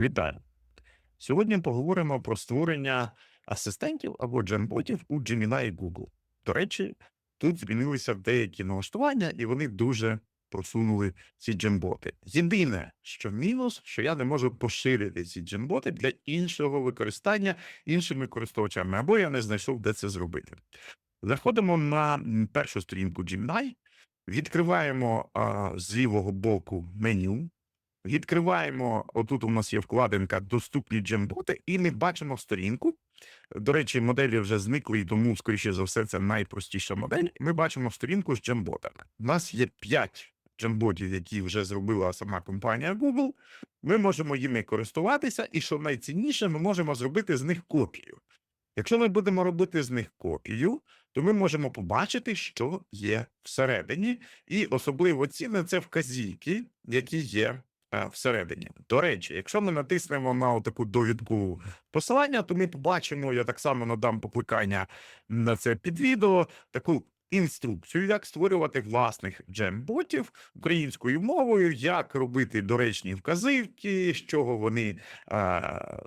Вітаю! Сьогодні поговоримо про створення асистентів або джемботів у Gemini і Google. До речі, тут змінилися деякі налаштування, і вони дуже просунули ці джемботи. Єдине, що мінус, що я не можу поширити ці джемботи для іншого використання іншими користувачами, або я не знайшов, де це зробити. Заходимо на першу сторінку Gemini, відкриваємо а, з лівого боку меню, Відкриваємо, отут у нас є вкладинка Доступні джемботи, і ми бачимо сторінку. До речі, моделі вже зникли, і тому, скоріше за все, це найпростіша модель. Ми бачимо сторінку з джемботами. У нас є 5 джемботів, які вже зробила сама компанія Google. Ми можемо їми користуватися, і що найцінніше, ми можемо зробити з них копію. Якщо ми будемо робити з них копію, то ми можемо побачити, що є всередині, і особливо цінне це вказівки, які є всередині. До речі, якщо ми натиснемо на таку довідку посилання, то ми побачимо, я так само надам покликання на це під відео, таку інструкцію, як створювати власних джемботів українською мовою, як робити доречні вказівки, з чого вони. е,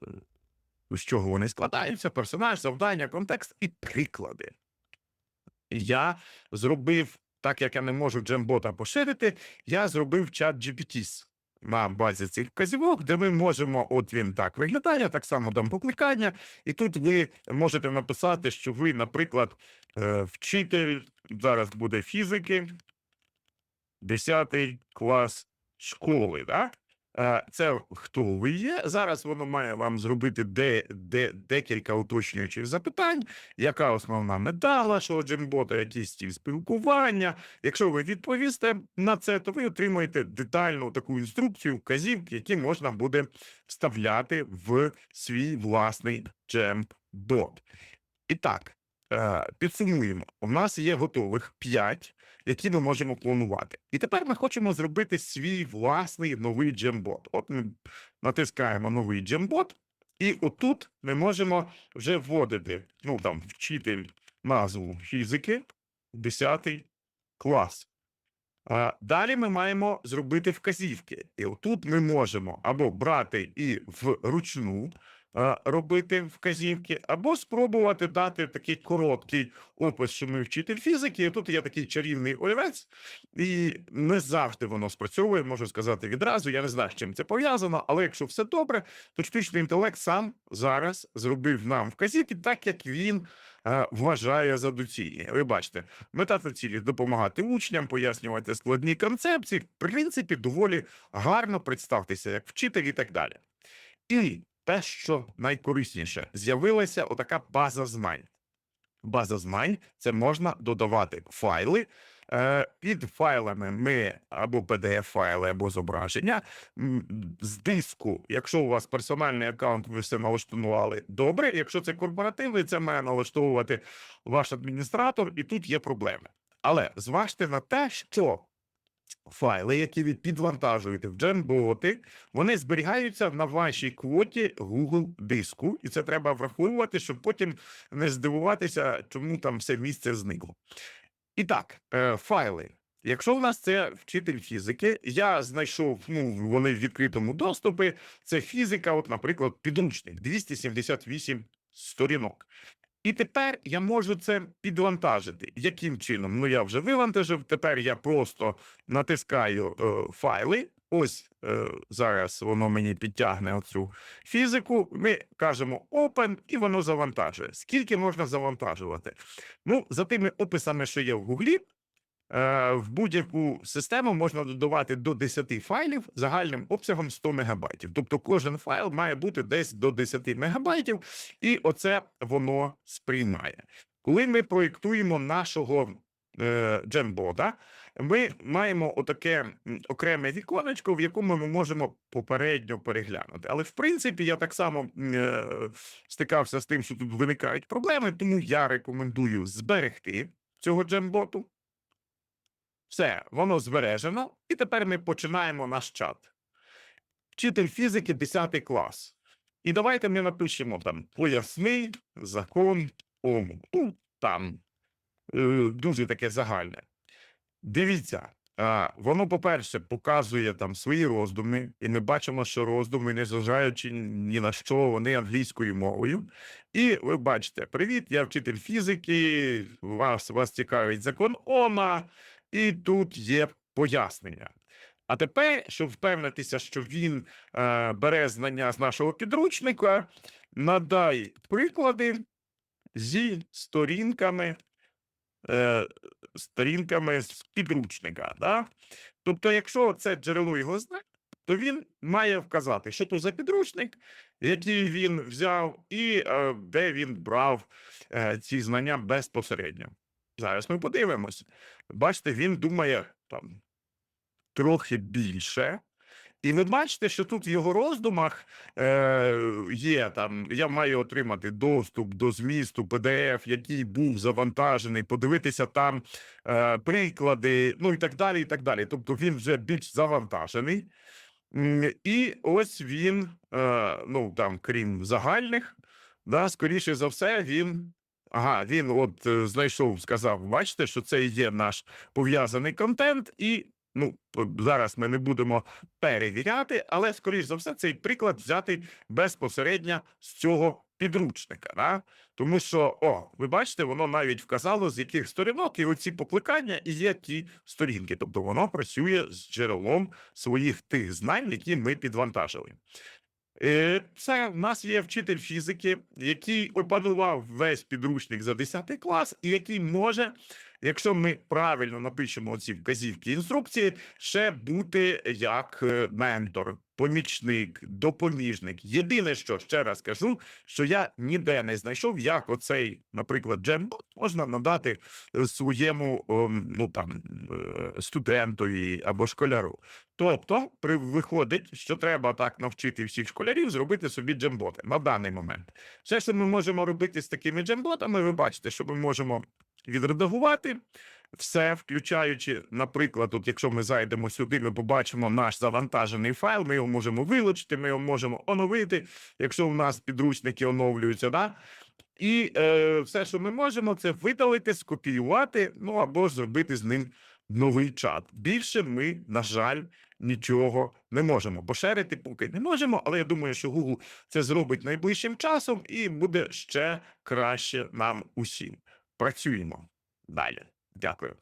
з чого вони складаються, персонаж, завдання, контекст і приклади. Я зробив, так як я не можу джембота поширити, я зробив чат GPT на базі цих вказівок, де ми можемо, от він так виглядає, так само дам покликання, і тут ви можете написати, що ви, наприклад, е, вчитель, зараз буде фізики, 10 клас школи, да? Е, Це хто ви є. Зараз воно має вам зробити де, де, декілька уточнюючих запитань, яка основна мета вашого джембота, який стіль спілкування. Якщо ви відповісте на це, то ви отримаєте детальну таку інструкцію, вказівки, які можна буде вставляти в свій власний джембот. І так, е, підсумуємо. У нас є готових 5, які ми можемо клонувати. І тепер ми хочемо зробити свій власний новий джембот. От ми натискаємо новий джембот, і отут ми можемо вже вводити, ну там, вчитель назву фізики, 10 клас. А, далі ми маємо зробити вказівки. І отут ми можемо або брати і вручну робити вказівки, або спробувати дати такий короткий опис, що ми вчитель фізики. І тут є такий чарівний олівець, і не завжди воно спрацьовує, можу сказати відразу. Я не знаю, з чим це пов'язано, але якщо все добре, то штучний інтелект сам зараз зробив нам вказівки, так як він е, вважає за доцільні. Ви бачите, мета та цілі допомагати учням, пояснювати складні концепції. В принципі, доволі гарно представтеся як вчитель і так далі. І те, що найкорисніше, з'явилася отака база знань. База знань це можна додавати файли. Е, Під файлами ми або PDF-файли, або зображення. З диску, якщо у вас персональний аккаунт, ви все налаштували добре. Якщо це корпоративний, це має налаштовувати ваш адміністратор, і тут є проблеми. Але зважте на те, що файли, які ви підвантажуєте в джемботи, вони зберігаються на вашій квоті Google диску, і це треба враховувати, щоб потім не здивуватися, чому там все місце зникло. І так, е, файли. Якщо в нас це вчитель фізики, я знайшов, ну, вони в відкритому доступі. Це фізика, от, наприклад, підручник 278 сторінок. І тепер я можу це підвантажити. Яким чином? Ну, я вже вивантажив. Тепер я просто натискаю е, файли. Ось е, зараз воно мені підтягне оцю фізику. Ми кажемо Open, і воно завантажує. Скільки можна завантажувати? Ну, за тими описами, що є в Гуглі, в будь-яку систему можна додавати до 10 файлів загальним обсягом 100 мегабайтів. Тобто кожен файл має бути десь до 10 мегабайтів, і оце воно сприймає. Коли ми проєктуємо нашого е, джембота, ми маємо отаке окреме віконечко, в якому ми можемо попередньо переглянути. Але в принципі я так само е, стикався з тим, що тут виникають проблеми, тому я рекомендую зберегти цього джемботу. Все, воно збережено, і тепер ми починаємо наш чат. Вчитель фізики 10 клас. І давайте ми напишемо там поясни закон Ому. Ну, там е, дуже таке загальне. Дивіться, воно, по-перше, показує там свої роздуми, і ми бачимо, що роздуми, незважаючи ні на що, вони англійською мовою. І ви бачите: привіт, я вчитель фізики, вас, вас цікавить закон Ома, і тут є пояснення. А тепер, щоб впевнитися, що він е, бере знання з нашого підручника, надай приклади зі сторінками, е, сторінками з підручника. Да? Тобто, якщо це джерело його знань, то він має вказати, що то за підручник, який він взяв, і е, де він брав е, ці знання безпосередньо. Зараз ми подивимось. Бачите, він думає там трохи більше. І ви бачите, що тут в його роздумах е, є там, я маю отримати доступ до змісту PDF, який був завантажений, подивитися там е, приклади, ну і так далі. і так далі. Тобто він вже більш завантажений. І ось він, е, ну там, крім загальних, да, скоріше за все, він. Ага, він от е, знайшов, сказав, бачите, що це є наш пов'язаний контент, і ну зараз ми не будемо перевіряти, але скоріш за все, цей приклад взятий безпосередньо з цього підручника. Да? Тому що, о, ви бачите, воно навіть вказало, з яких сторінок, і оці покликання і є ті сторінки. Тобто воно працює з джерелом своїх тих знань, які ми підвантажили. Е, Це в нас є вчитель фізики, який опанував весь підручник за 10 клас, і який може, якщо ми правильно напишемо ці вказівки інструкції, ще бути як е, ментор, помічник, допоміжник. Єдине, що ще раз кажу, що я ніде не знайшов, як оцей, наприклад, джембот можна надати е, своєму ну там е, студентові або школяру. Тобто, при, виходить, що треба так навчити всіх школярів зробити собі джемботи на даний момент. Все, що ми можемо робити з такими джемботами, ви бачите, що ми можемо відредагувати все, включаючи, наприклад, от якщо ми зайдемо сюди, ми побачимо наш завантажений файл, ми його можемо вилучити, ми його можемо оновити, якщо у нас підручники оновлюються. Да? І е, все, що ми можемо, це видалити, скопіювати, ну або зробити з ним новий чат. Більше ми, на жаль, нічого не можемо. Поширити поки не можемо, але я думаю, що Google це зробить найближчим часом і буде ще краще нам усім. Працюємо далі. Дякую.